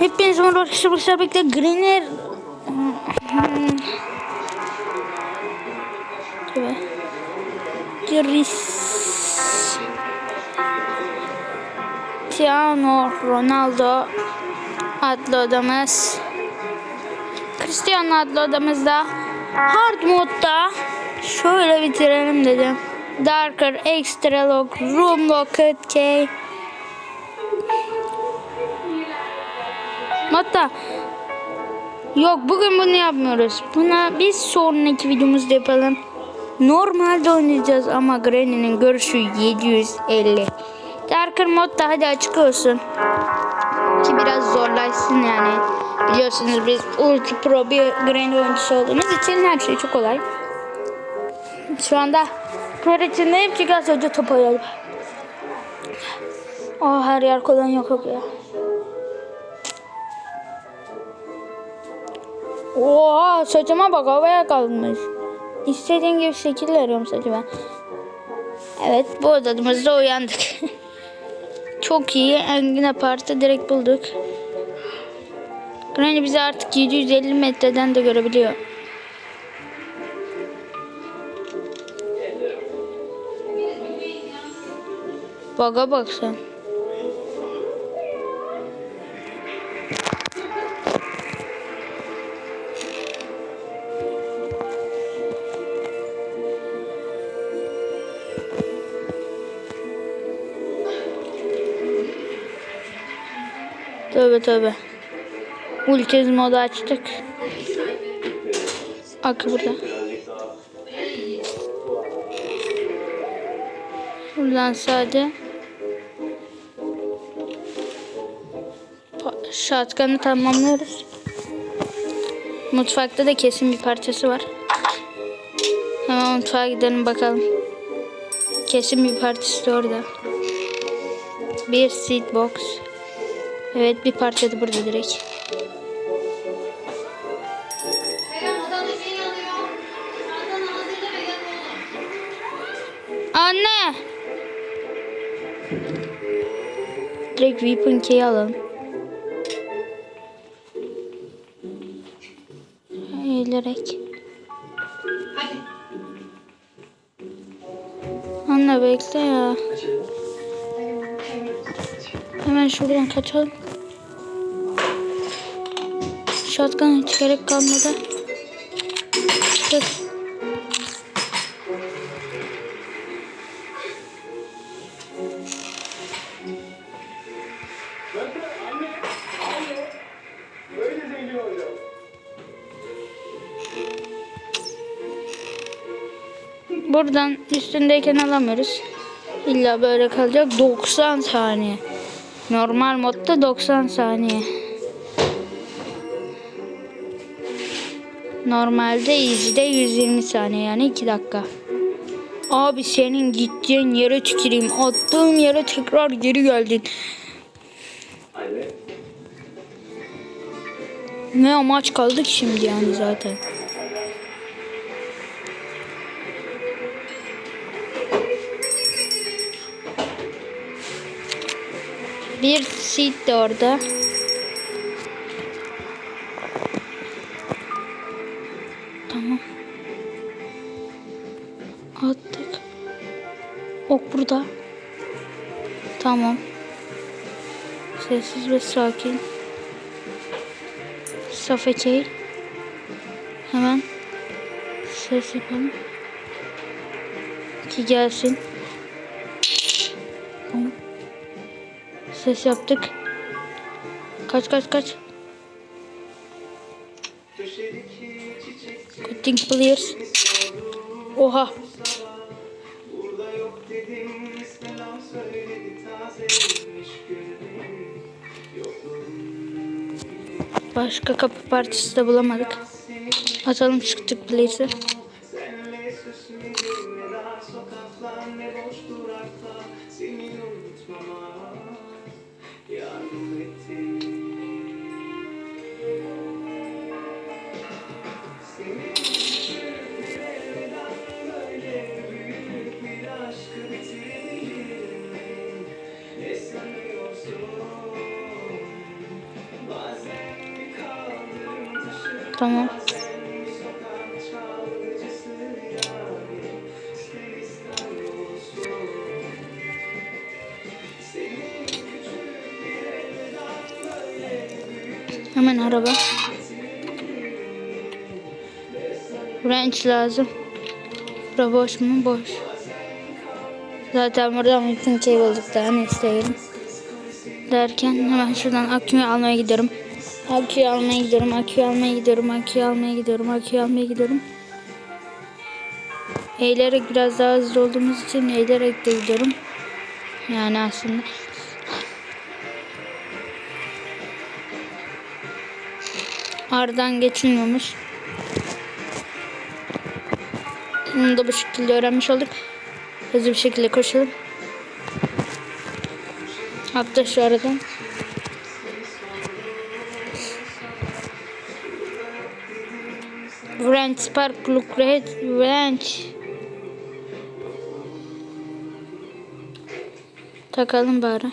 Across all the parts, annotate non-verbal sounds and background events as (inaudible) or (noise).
Hepiniz merhaba arkadaşlar. Arkadaşlar bekle. Greener. Tabii. Cristiano Ronaldo adlı odamız. Cristiano adlı odamızda hard modda şöyle bitirelim dedim. Darker, Extra Lock, Room Locket, K. Hatta yok bugün bunu yapmıyoruz. Buna biz sonraki videomuzda yapalım. Normalde oynayacağız ama Granny'nin görüşü 750. Darker mod da hadi açık olsun. Ki biraz zorlaşsın yani. Biliyorsunuz biz ultra pro bir Granny oyuncusu olduğumuz için her şey çok kolay. Şu anda ter içindeyim çünkü az önce top oynadım. Oh her yer kolay yok Oha saçıma bak havaya kalmış. İstediğim gibi şekil arıyorum saçıma. Evet bu odamızda uyandık. (laughs) Çok iyi. Engin Apart'ı direkt bulduk. Granny bizi artık 750 metreden de görebiliyor. Baga bak. Tövbe tövbe. Ultiz modu açtık. Akı burada. Buradan sade. Pa- Shotgun'ı tamamlıyoruz. Mutfakta da kesin bir parçası var. Hemen mutfağa gidelim bakalım. Kesin bir parçası da orada. Bir seed box. Evet bir parça da burada direkt. Şey. Anne! Direkt Weapon Key'i alalım. Eğilerek. Anne bekle ya. Hemen şuradan kaçalım. Shotgun hiç gerek kalmadı. Dur. Buradan üstündeyken alamıyoruz. İlla böyle kalacak. 90 saniye. Normal modda 90 saniye. Normalde easy'de 120 saniye yani 2 dakika. Abi senin gideceğin yere tüküreyim. Attığım yere tekrar geri geldin. Ne amaç kaldık şimdi yani zaten. Bir seat de orada. Sessiz ve sakin. Suffocate. Hemen ses yapalım. Ki gelsin. Ses yaptık. Kaç kaç kaç. Köşedeki Cutting players. Oha. Başka kapı partisi de bulamadık. Atalım çıktık place'e. Hemen araba. Wrench lazım. Bura boş mu? Boş. Zaten buradan bütün şey bulduk daha ne isteyelim. Derken hemen şuradan aküyü almaya gidiyorum. Aküyü almaya gidiyorum, aküyü almaya gidiyorum, aküyü almaya gidiyorum, aküyü almaya gidiyorum. Eğilerek biraz daha hızlı olduğumuz için eğilerek de gidiyorum. Yani aslında. Aradan geçilmiyormuş. Bunu da bu şekilde öğrenmiş olduk. Hızlı bir şekilde koşalım. Hatta şu aradan. Wrench Spark Plug Red Wrench. Takalım bari.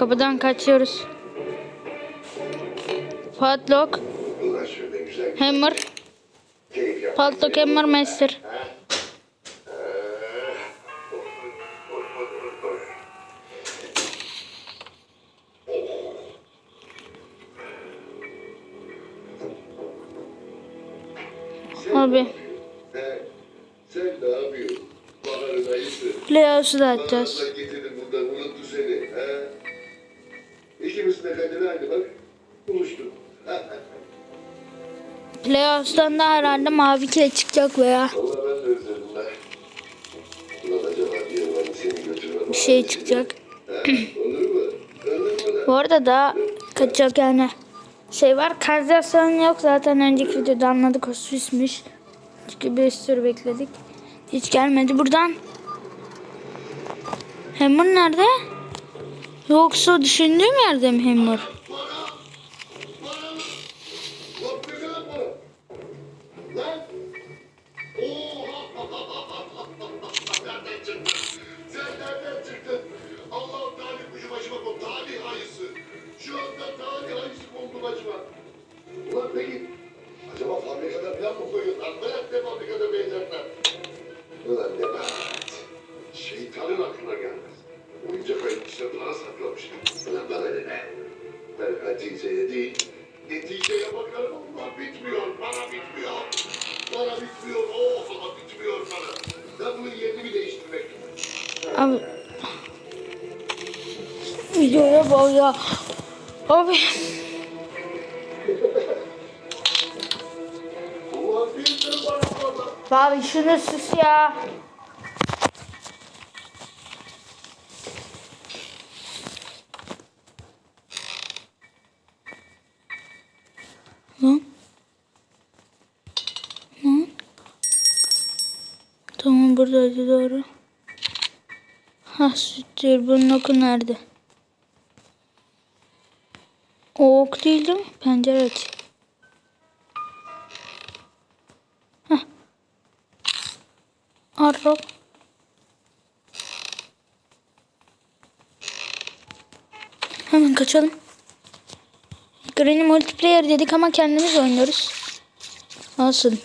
Kapıdan kaçıyoruz. Padlock, Hammer. Padlock, Hammer, Master. Abi. ne yapıyorsun? He? İkimizin de kaderi aynı bak. Buluştuk. (laughs) Playhouse'dan da herhalde mavi kile çıkacak veya Vallahi ben de özledim ben. Ulan acaba diyorum hani seni götürmem. bir şey çıkacak. Olur mu? Olur mu lan? Bu arada daha kaçacak yani şey var. Kanalizasyon yok zaten önceki videoda anladık o süsmüş. Çünkü bir sürü bekledik. Hiç gelmedi buradan. Hammer nerede? Yoksa düşündüğüm yerde mi Hammer? Lan ya. Abi. Abi şunu sus ya. Lan. Lan. Tamam buradaydı doğru. Ha sütür bunun oku nerede? O ok değil değil mi? Pencere aç. Arrow. Hemen kaçalım. Granny multiplayer dedik ama kendimiz oynuyoruz. Nasıl?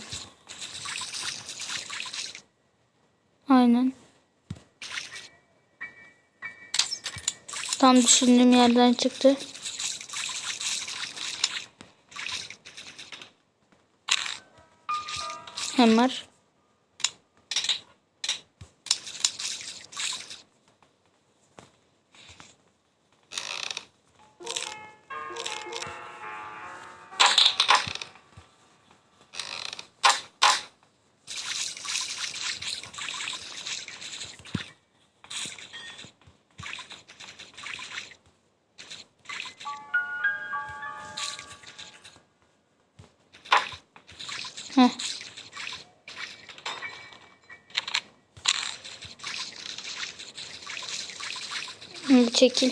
Aynen. Tam düşündüğüm yerden çıktı. Hammer. Heh. Çekil.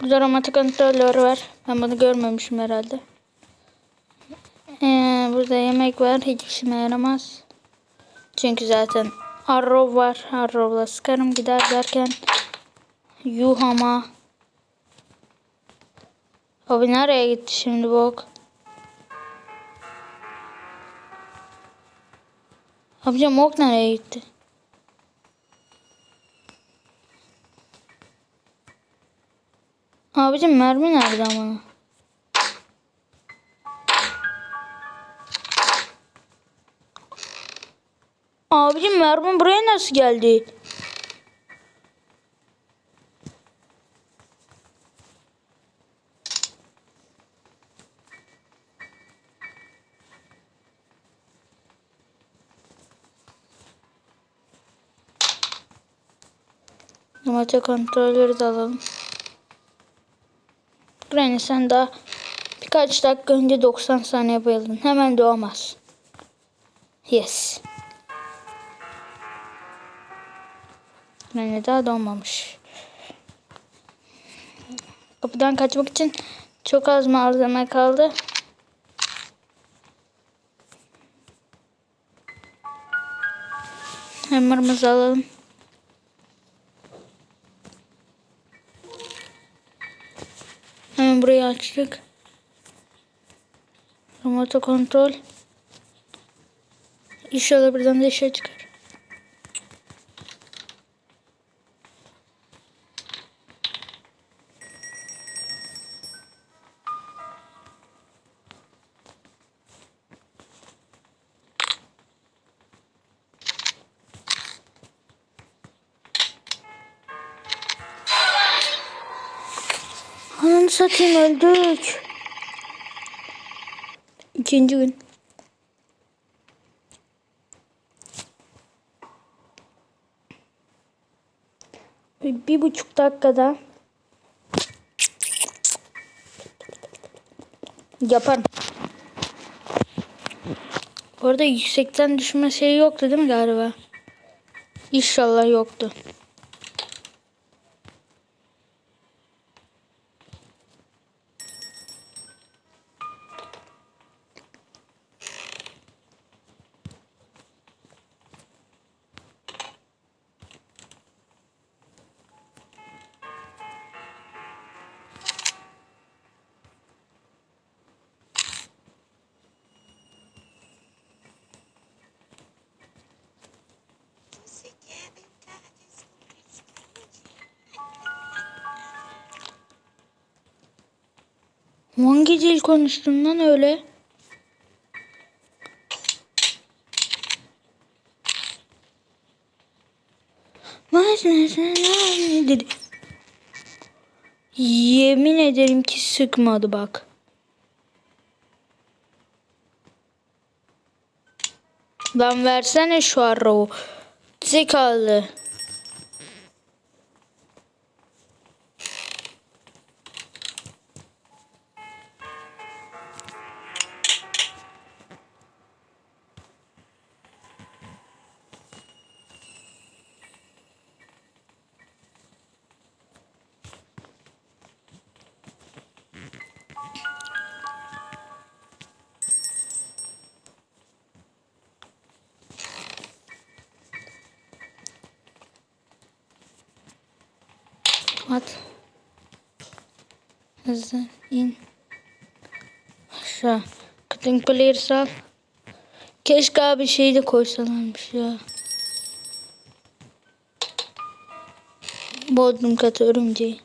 Burada romantik kontrolör var. Ben bunu görmemişim herhalde. Ee, burada yemek var. Hiç işime yaramaz. Çünkü zaten arrow var. Arrow'la sıkarım gider derken. Yuh ama. Abi nereye gitti şimdi bu ok? Ok nereye gitti? Abicim mermi nerede ama? Abicim mermi buraya nasıl geldi? Maça kontrolleri de alalım. Granny sen daha birkaç dakika önce 90 saniye bayıldın. Hemen doğamaz. Yes. Granny daha doğmamış. Kapıdan kaçmak için çok az malzeme kaldı. Hammer'ımızı alalım. Hemen burayı açtık. Remote kontrol. İnşallah buradan da işe çıkar. İkinci gün. Bir, buçuk dakikada yaparım. Bu yüksekten düşme şeyi yoktu değil mi galiba? İnşallah yoktu. Hangi dil konuştun lan öyle? Vay ne dedi? Yemin ederim ki sıkmadı bak. Lan versene şu arrowu. Zekalı. At. Hızlı in. Aşağı. Cutting players al. Keşke abi şeyi de koysalarmış ya. Bodrum katı örümceği.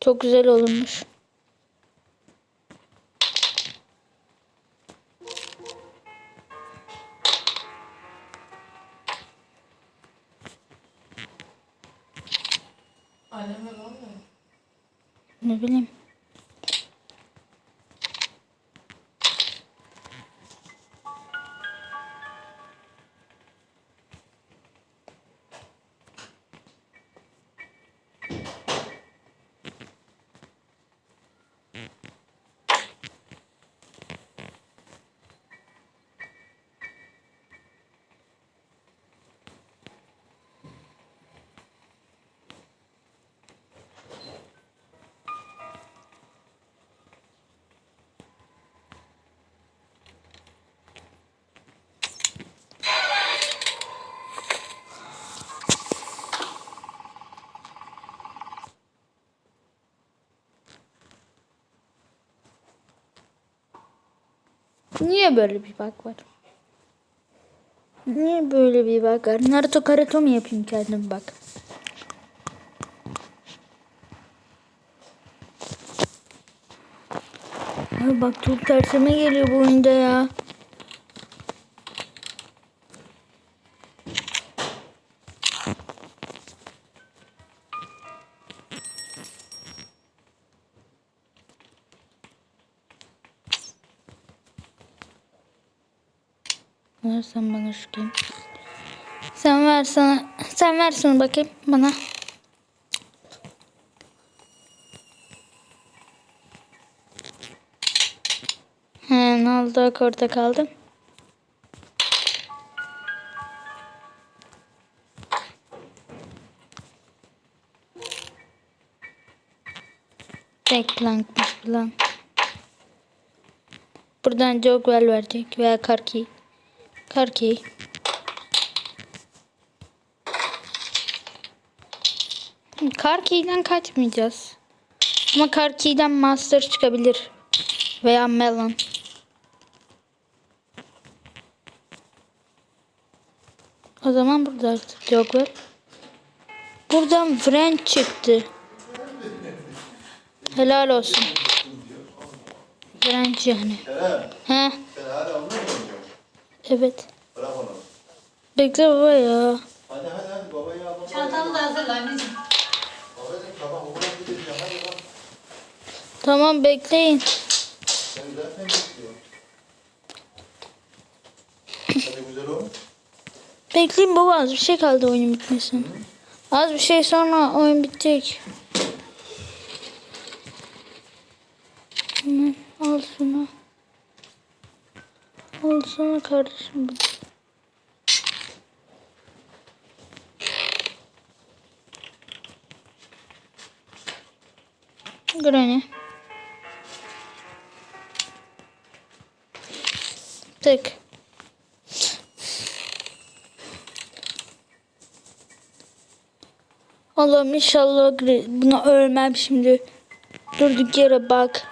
Çok güzel olmuş. Ne bileyim. Niye böyle bir bak var? Niye böyle bir bak var? Naruto Karato mu yapayım kendim bak. Ay bak çok tersime geliyor bu oyunda ya. Ver sen bana şu game. Sen ver. Sen ver şunu bakayım bana. He ne oldu? Orada kaldım. Tek plankmış plan. Buradan Jogwell verecek veya Karki. Karki. Karki'den kaçmayacağız. Ama Karki'den Master çıkabilir. Veya Melon. O zaman burada artık Jogwell. Buradan French çıktı. Helal olsun. French yani. He, oynuyorsun? evet. Bırak onu. Bekle baba ya. Hadi hadi hadi babayı al. babayı al. Çantanı da hazırla anneciğim. Babacığım sabah okula gideceğim hadi bak. Tamam bekleyin. Sen zaten bekliyorsun. Hadi güzel ol. Bekleyin baba az bir şey kaldı oyun bitmesin. Az bir şey sonra oyun bitecek. Hemen al şunu. Al sana kardeşim. Granny. Tık. Allah'ım inşallah buna ölmem şimdi. Durduk yere bak.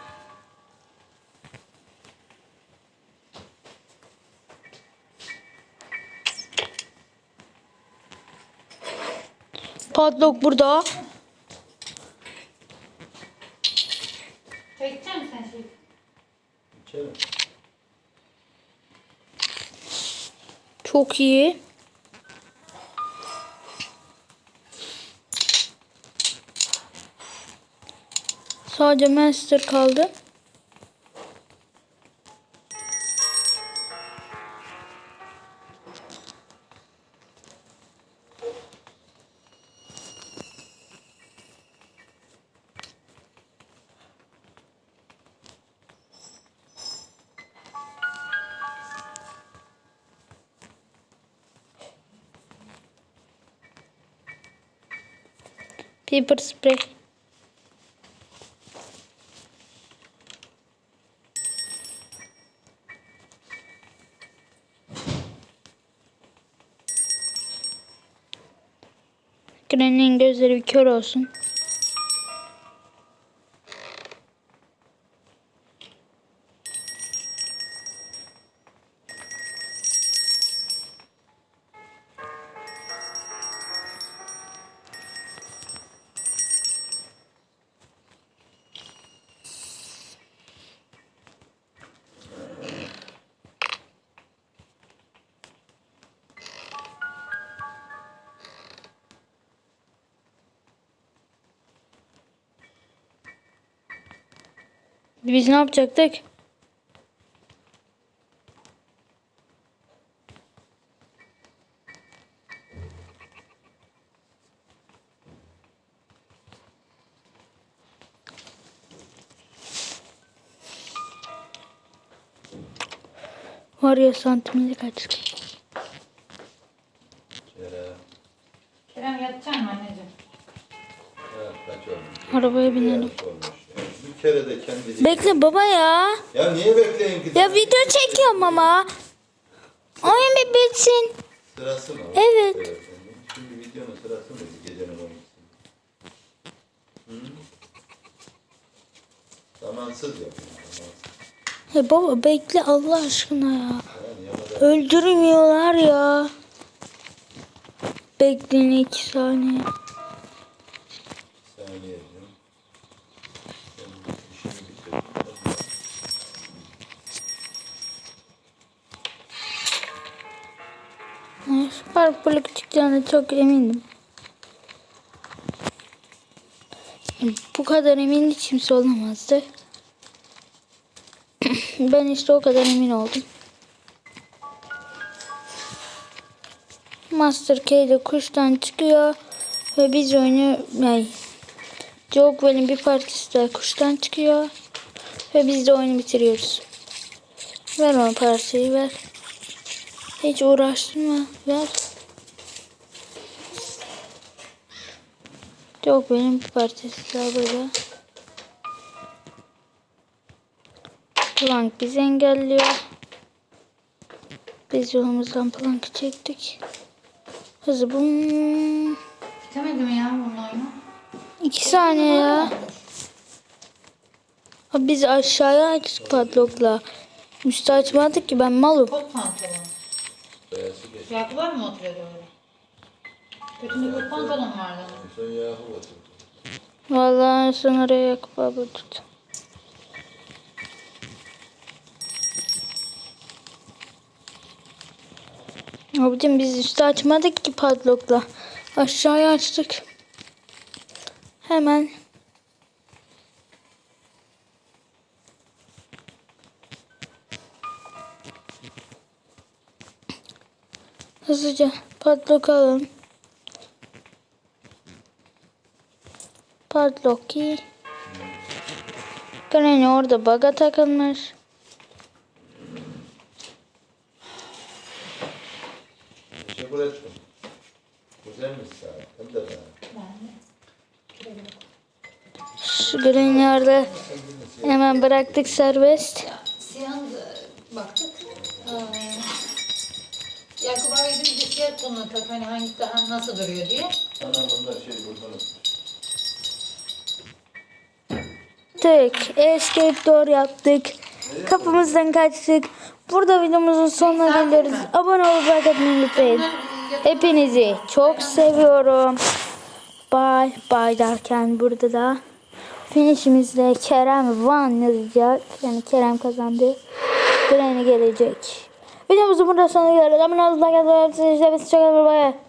Padlock burada. Çekecek misin sen şey? İçerim. Çok iyi. Sadece Master kaldı. Paper spray. Granny'nin gözleri kör olsun. Biz ne yapacaktık? Var ya santimlik kaç. Kerem. Kerem yatacak mı anneciğim? Evet, kaç olmuş? Arabaya binelim. Yarısı olmuş. Yani Bir kere de kendi... Bekle baba ya. Ya niye bekleyin ki? Ya video çekiyorum ama. Oyun bir bitsin. Sırası mı? Evet. Şimdi videonun sırası mı gecenin 12'si? Hı? Zamansız yapın. Ya baba bekle Allah aşkına ya. Öldürmüyorlar ya. Bekleyin iki. Saniye çıkacağına çok emindim. Bu kadar emin hiç kimse olamazdı. (clears throat) ben işte o kadar emin oldum. Master K de kuştan çıkıyor ve biz oyunu yani Jogwell'in bir partisi de kuştan çıkıyor ve biz de oyunu bitiriyoruz. Ver o parçayı ver. Hiç uğraştırma. Ver. Yok benim daha böyle. Plank bizi engelliyor. Biz yolumuzdan plankı çektik. Hızı bum. Bitemedi mi ya bunun oyunu? İki saniye ya. Abi biz aşağıya açtık padlockla. Üstü açmadık ki ben malım. Kot pantolon. Yakular mı oturuyordu öyle? Götünde kot pantolon vardı. Sen yahu batırdın. Vallahi sen oraya abi tut. Abicim biz üstü açmadık ki padlockla. Aşağıya açtık. Hemen. Hızlıca padlock alalım. Padlock ki. Granny orada baga takılmış. Teşekkür ettim. Güzelmiş saat. Hem de ben. Şu Granny orada hemen bıraktık serbest. Siyah baktık. Yakup abi dedi bir de siyah tak hani hangi daha nasıl duruyor diye. Ana bunlar şey buradan atmış. Tık. Escape door yaptık. Kapımızdan kaçtık. Burada videomuzun sonuna geliyoruz. Abone olup like atmayı unutmayın. Hepinizi çok seviyorum. Bye bye derken burada da finishimizde Kerem Van yazacak. Yani Kerem kazandı. Granny gelecek. Videomuzun burada sonuna geliyoruz. Abone olup like atmayı unutmayın. Çok bye.